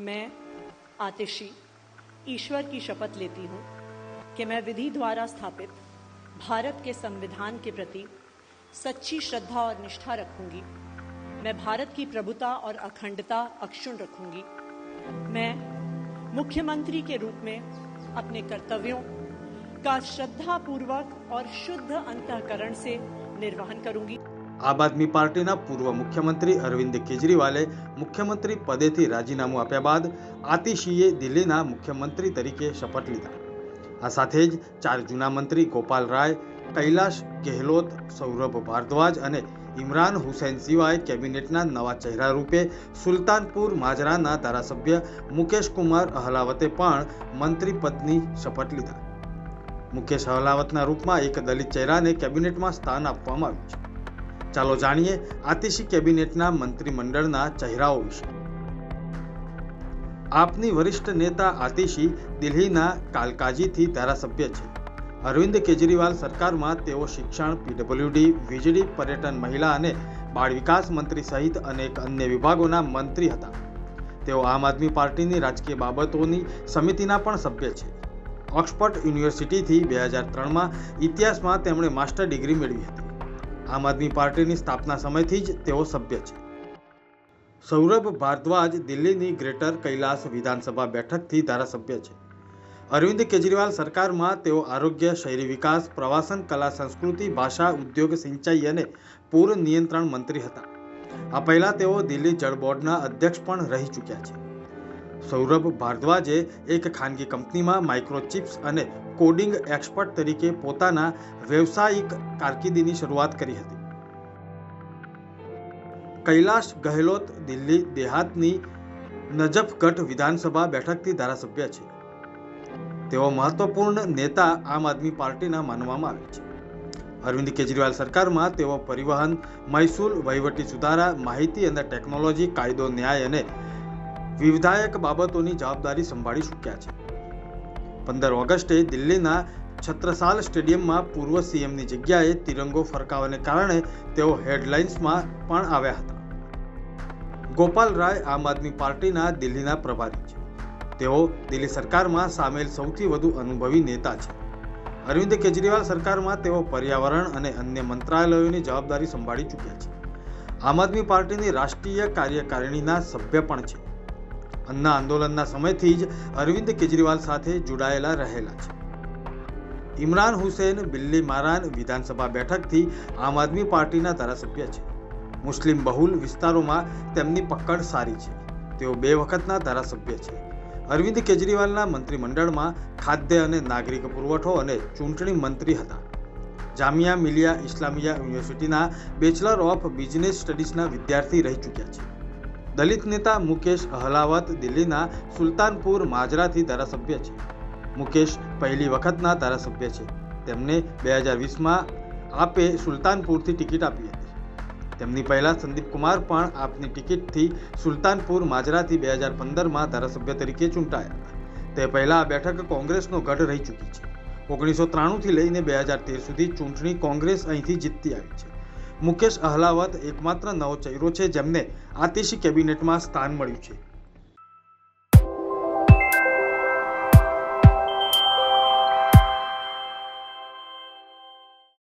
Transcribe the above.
मैं आतिशी ईश्वर की शपथ लेती हूँ कि मैं विधि द्वारा स्थापित भारत के संविधान के प्रति सच्ची श्रद्धा और निष्ठा रखूँगी। मैं भारत की प्रभुता और अखंडता अक्षुण रखूँगी। मैं मुख्यमंत्री के रूप में अपने कर्तव्यों का श्रद्धा पूर्वक और शुद्ध अंतकरण से निर्वहन करूँगी। આમ આદમી પાર્ટીના પૂર્વ મુખ્યમંત્રી અરવિંદ કેજરીવાલે મુખ્યમંત્રી પદેથી રાજીનામું આપ્યા બાદ આતિશીએ દિલ્હીના મુખ્યમંત્રી તરીકે શપથ લીધા. આ સાથે જ ચાર જૂના મંત્રી ગોપાલ રાય, કૈલાશ ગેહલોત, સૌરભ ભારદ્વાજ અને ઇમરાન હુસૈન સિવાય કેબિનેટના નવા ચહેરા રૂપે સુલતાનપુર માજરાના ધારાસભ્ય મુકેશ કુમાર અહલાવતે પણ મંત્રી પદની શપથ લીધા. મુકેશ અહલાવતના રૂપમાં એક દલિત ચહેરાને કેબિનેટમાં સ્થાન આપવામાં આવ્યું છે. ચાલો જાણીએ આતિશી કેબિનેટના મંત્રીમંડળના ચહેરાઓ વિશે. આપની વરિષ્ઠ નેતા આતિશી દિલ્હીના કાલકાજીથી ધારાસભ્ય છે. અરવિંદ કેજરીવાલ સરકારમાં તેઓ શિક્ષણ, પીડબ્લ્યુડી, વીજળી, પર્યટન મહિલા અને બાળ વિકાસ મંત્રી સહિત અનેક અન્ય વિભાગોના મંત્રી હતા. તેઓ આમ આદમી પાર્ટીની રાજકીય બાબતોની સમિતિના પણ સભ્ય છે. ઓક્સફર્ડ યુનિવર્સિટીથી બે હજાર ત્રણમાં ઇતિહાસમાં તેમણે માસ્ટર ડિગ્રી મેળવી હતી. આમ આદમી પાર્ટીની સ્થાપના સમયથી જ તેઓ સભ્ય છે. સૌરભ ભારદ્વાજ દિલ્હીની ગ્રેટર કૈલાસ વિધાનસભા બેઠકથી ધારાસભ્ય છે. અરવિંદ કેજરીવાલ સરકારમાં તેઓ આરોગ્ય, શહેરી વિકાસ, પ્રવાસન, કલા, સંસ્કૃતિ, ભાષા, ઉદ્યોગ, સિંચાઈ અને પૂર નિયંત્રણ મંત્રી હતા. આ પહેલા તેઓ દિલ્હી જળ બોર્ડના અધ્યક્ષ પણ રહી ચૂક્યા છે. સૌરભ ભારદ્વાજે એક ખાનગી કંપનીમાં માઇક્રોચિપ્સ અને કોડિંગ એક્સપર્ટ તરીકે પોતાના વ્યવસાયિક કારકિર્દીની શરૂઆત કરી હતી. કૈલાશ ગહેલોત દિલ્હી, દેહાતની નજફગઢ વિધાનસભા બેઠકથી ધારાસભ્ય છે. તેઓ મહત્વપૂર્ણ નેતા આમ આદમી પાર્ટીના માનવામાં આવે છે. અરવિંદ કેજરીવાલ સરકારમાં તેઓ પરિવહન, મહેસૂલ વહીવટી સુધારા, માહિતી અને ટેકનોલોજી કાયદો, ન્યાય અને વિધાયક બાબતોની જવાબદારી સંભાળી ચૂક્યા છે. પંદર ઓગસ્ટે દિલ્હીના છત્રસાલ સ્ટેડિયમમાં પૂર્વ સીએમની જગ્યાએ તિરંગો ફરકાવાને કારણે તેઓ હેડલાઇન્સમાં પણ આવ્યા હતા. ગોપાલ રાય આમ આદમી પાર્ટીના દિલ્હીના પ્રભારી છે. તેઓ દિલ્હી સરકારમાં સામેલ સૌથી વધુ અનુભવી નેતા છે. અરવિંદ કેજરીવાલ સરકારમાં તેઓ પર્યાવરણ અને અન્ય મંત્રાલયોની જવાબદારી સંભાળી ચૂક્યા છે. આમ આદમી પાર્ટીની રાષ્ટ્રીય કાર્યકારિણીના સભ્ય પણ છે. અન્ના આંદોલનના સમયથી જ અરવિંદ કેજરીવાલ સાથે જોડાયેલા રહેલા છે. ઇમરાન હુસેન બિલ્લી મારાન વિધાનસભા બેઠકથી આમ આદમી પાર્ટીના ધારાસભ્ય છે. મુસ્લિમ બહુલ વિસ્તારોમાં તેમની પકડ સારી છે. તેઓ બે વખતના ધારાસભ્ય છે. અરવિંદ કેજરીવાલના મંત્રીમંડળમાં ખાદ્ય અને નાગરિક પુરવઠો અને ચૂંટણી મંત્રી હતા. જામિયા મિલિયા ઇસ્લામિયા યુનિવર્સિટીના બેચલર ઓફ બિઝનેસ સ્ટડીઝના વિદ્યાર્થી રહી ચૂક્યા છે. દલિત નેતા મુકેશ અહલાવત દિલ્હીના સુલતાનપુર માજરાથી ધારાસભ્ય છે. મુકેશ પહેલી વખતના ધારાસભ્ય છે. તેમને બે હજાર વીસમાં આપે સુલતાનપુરથી ટિકિટ આપી હતી. તેમની પહેલાં સંદીપ કુમાર પણ આપની ટિકિટથી સુલતાનપુર માજરાથી બે હજાર પંદરમાં ધારાસભ્ય તરીકે ચૂંટાયા તે પહેલાં આ બેઠક કોંગ્રેસનો ગઢ રહી ચૂકી છે. ઓગણીસો ત્રાણુંથી લઈને બે હજાર તેર સુધી ચૂંટણી કોંગ્રેસ અહીંથી જીતતી આવી છે. મુકેશ અહલાવત એકમાત્ર નવો ચહેરો છે જેમને આતિશી કેબિનેટમાં સ્થાન મળ્યું છે.